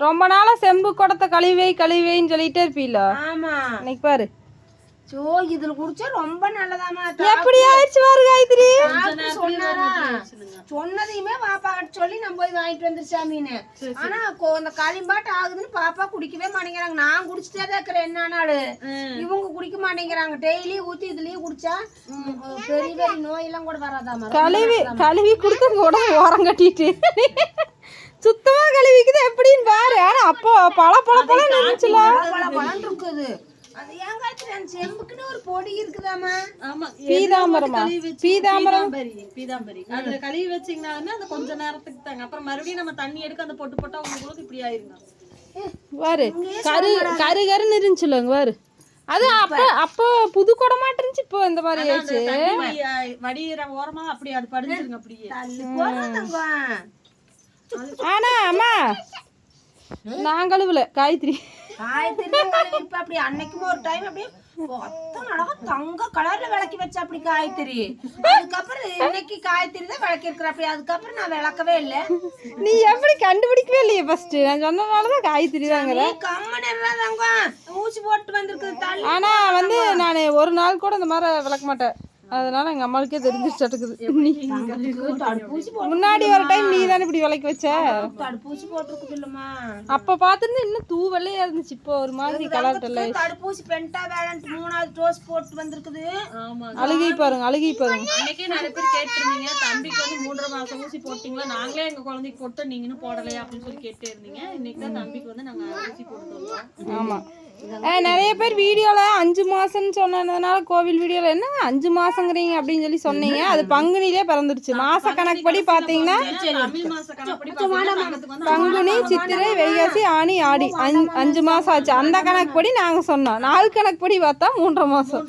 ரொம்ப நாளா செம்பு குடத்தை கழுவி கழுவின்னு சொல்லிட்டே இருப்பீல ஆமா. இன்னைக்கு பாரு. சோ இதுல குடிச்சா ரொம்ப நல்லதாமா எப்படி ஆயிடுச்சு பாரு காயத்ரி? சொன்னாரா சொன்னதையுமே பாப்பா கிட்ட சொல்லி நம்ம போய் வாங்கிட்டு வந்துருச்சாமின்னு ஆனா கொ- அந்த களிம்பாட்டு ஆகுதுன்னு பாப்பா குடிக்கவே மாட்டேங்கிறாங்க. நான் குடிச்சிட்டே தான் இருக்கிறேன் என்ன நாள்? இவங்க குடிக்க மாட்டேங்கிறாங்க. டெய்லி ஊத்தி இதுலயும் குடிச்சா பெரிய பெரிய நோயெல்லாம் கூட வராதாமா கழுவி கழுவி கொடுத்து உடம்பு ஓரம் கட்டிட்டு. சுத்தமா கழுவிக்குது எப்படின்னு பாரு. ஆனா அப்போ பல பல பல நினைச்சுல இருக்குது. கழுவி வச்சீங்கன்னாலுமே அந்த கொஞ்ச நேரத்துக்கு தாங்க. அப்புறம் மறுபடியும் நம்ம தண்ணி எடுக்க அந்த பொட்டு போட்டா உங்களுக்கு இப்படி ஆயிருங்க. பாரு கரு கருன்னு பாரு அது அப்ப அப்போ புது குடமாட்டு இருந்துச்சு இப்போ இந்த மாதிரி ஆயிடுச்சு. தண்ணி வடி- வடியிற ஓரமா அப்படி அது படிஞ்சிருங்க அப்படியே. ஆனா அம்மா நான் கழுவல காயத்ரி. இப்ப அப்படி அன்னைக்கும் ஒரு டைம் அப்படியே தங்க கலர்ல விளக்கி வச்சா அப்படி காயத்ரி. அதுக்கப்புறம் இன்னைக்கு காயத்ரி தான் விளக்கி இருக்கிற. அப்படி அதுக்கப்புறம் நான் விளக்கவே இல்லை. நீ எப்படி கண்டுபிடிக்கவே இல்லையே ஃபர்ஸ்ட் நான் சொன்னனாலதான் காயத்ரி தாங்கிற கம்மன் எல்லாம் தங்கம். ஊசி போட்டு வந்திருக்குது தள்ளி ஆனா வந்து நான் ஒரு நாள் கூட இந்த மாதிரி விளக்க மாட்டேன். அதனால எங்க அம்மாளுக்கே தடுப்பூசி போட்டு முன்னாடி ஒரு டைம் நீ தானே இப்படி விளக்கி வச்ச? தடுப்பூசி போட்டிருக்குது இல்லம்மா. அப்ப பாத்துருந்து இன்னும் தூவலே இருந்துச்சு. இப்போ ஒரு மாதிரி கலர் டல்ல தடுப்பூசி பென்டா வேலண்ட் மூணாவது டோஸ் போட்டு வந்திருக்குது. ஆமா அழுகி பாருங்க அழுகி பாருங்க. அன்னைக்கே நிறைய பேர் கேட்டிருந்தீங்க தம்பிக்கு வந்து மூன்றரை மாசம் ஊசி போட்டீங்களா? நாங்களே எங்க குழந்தைக்கு போட்டு நீங்க இன்னும் போடலையா அப்படின்னு சொல்லி கேட்டே இருந்தீங்க இன்னைக்கு தான் தம்பிக்கு வந்து நாங்க ஊசி போட்டு வந்தோம் ஆமா. நிறைய பேர் வீடியோல அஞ்சு மாதம்னு சொன்னதுனால கோவில் வீடியோல என்ன அஞ்சு மாசங்கிறீங்க அப்படின்னு சொல்லி சொன்னீங்க. அது பங்குனிலே பிறந்துருச்சு. மாச கணக்குப்படி பாத்தீங்கன்னா பங்குனி சித்திரை வைகாசி ஆணி ஆடி. அஞ்சு அஞ்சு மாசம் ஆச்சு. அந்த கணக்குப்படி நாங்க சொன்னோம். நாள் கணக்குப்படி பார்த்தா மூன்றரை மாசம்.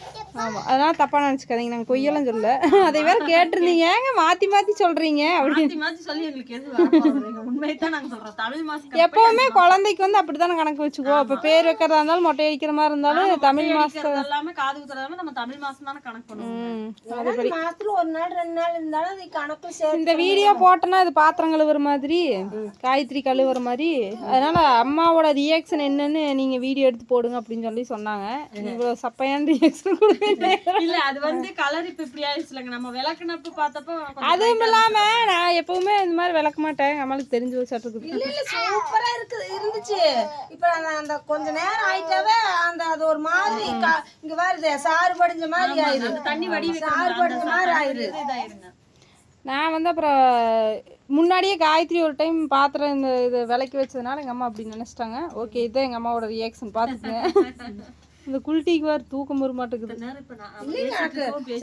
மூன்றரை மாசம் தான் ஆகுது ஆமா. அதனால தப்பா நினைச்சுக்காதீங்க. நாங்க பொய்யெல்லாம் சொல்ல அதை வேற கேட்டிருந்தீங்க. ஏங்க மாத்தி மாத்தி சொல்றீங்க? அப்படி. மாத்தி மாத்தி சொல்லி எங்களுக்கு எது வரப்போறது உண்மையை தான் நாங்க சொல்றோம். தமிழ் மாசம் எப்பவுமே குழந்தைக்கு வந்து அப்படித்தானே கணக்கு வச்சுக்கோ. இப்ப பேர் வைக்கிறதா இருந்தாலும் மொட்டை அடிக்கிற மாதிரி இருந்தாலும் தமிழ் மாசம். எல்லாமே காது குத்துறதாமே நம்ம தமிழ் மாசம் தானே கணக்கு பண்ணுவோம். ஒரு நாள் ரெண்டு நாள் இருந்தாலும் அது கணக்கு சேர்த்து இந்த வீடியோ போட்டோன்னா இது பாத்திரம் கழுவுற மாதிரி காயத்ரி கழுவுற மாதிரி. அதனால அம்மாவோட ரியாக்ஷன் என்னன்னு நீங்க வீடியோ எடுத்து போடுங்க அப்படின்னு சொல்லி சொன்னாங்க. இவ்வளவு சப்பையான ரியாக்ஷன் இல்ல அது வந்து கலர் இப்ப இப்படி ஆயிடுச்சுலங்க. நம்ம விளக்குனப்ப பார்த்தப்போ கொஞ்சம் அதுவும் இல்லாம நான் எப்பவுமே இந்த மாதிரி விளக்க மாட்டேன். நம்மளுக்கு தெரிஞ்சு வச்சாட்டுருக்குது இல்ல இல்ல சூப்பரா இருக்குது இருந்துச்சு. இப்ப அந்த அந்த கொஞ்ச நேரம் ஆயிட்டாவே அந்த அது ஒரு மாதிரி க- இங்க வருது சாறு படிஞ்ச மாதிரி ஆயிரு. தண்ணி வடி சாறு படிஞ்ச மாதிரி ஆயிரு. இதாயிருங்க. நான் வந்து அப்புறம் முன்னாடியே காயத்ரி ஒரு டைம் பாத்திரம் இந்த இது விளக்கி வச்சதுனால எங்கள் அம்மா அப்படி நினச்சிட்டாங்க. ஓகே இதுதான் எங்கள் அம்மாவோட ரியாக்ஷன் பார்த்துக்குங்க இந்த குல்ட்டிக்கு வேறு தூக்கம் வர மாட்டேங்குது.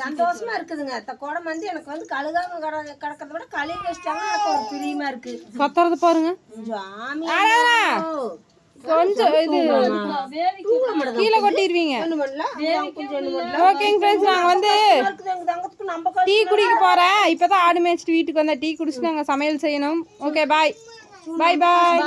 சந்தோஷமா இருக்குதுங்க. இந்த குடம் வந்து எனக்கு வந்து கழுகாம கட கிடக்கிறத விட கழுவி வச்சிட்டாங்க எனக்கு ஒரு பிரியமா இருக்கு. கத்துறது பாருங்க. கொஞ்சம் இது கீழே கொட்டிடுவீங்க. ஓகேங்க ஃப்ரெண்ட்ஸ் நாங்கள் வந்து டீ குடிக்க போகிறேன் இப்போ தான் ஆடு மேய்ச்சிட்டு வீட்டுக்கு வந்தேன். டீ குடிச்சிட்டு நாங்கள் சமையல் செய்யணும். ஓகே பாய் பாய் பாய்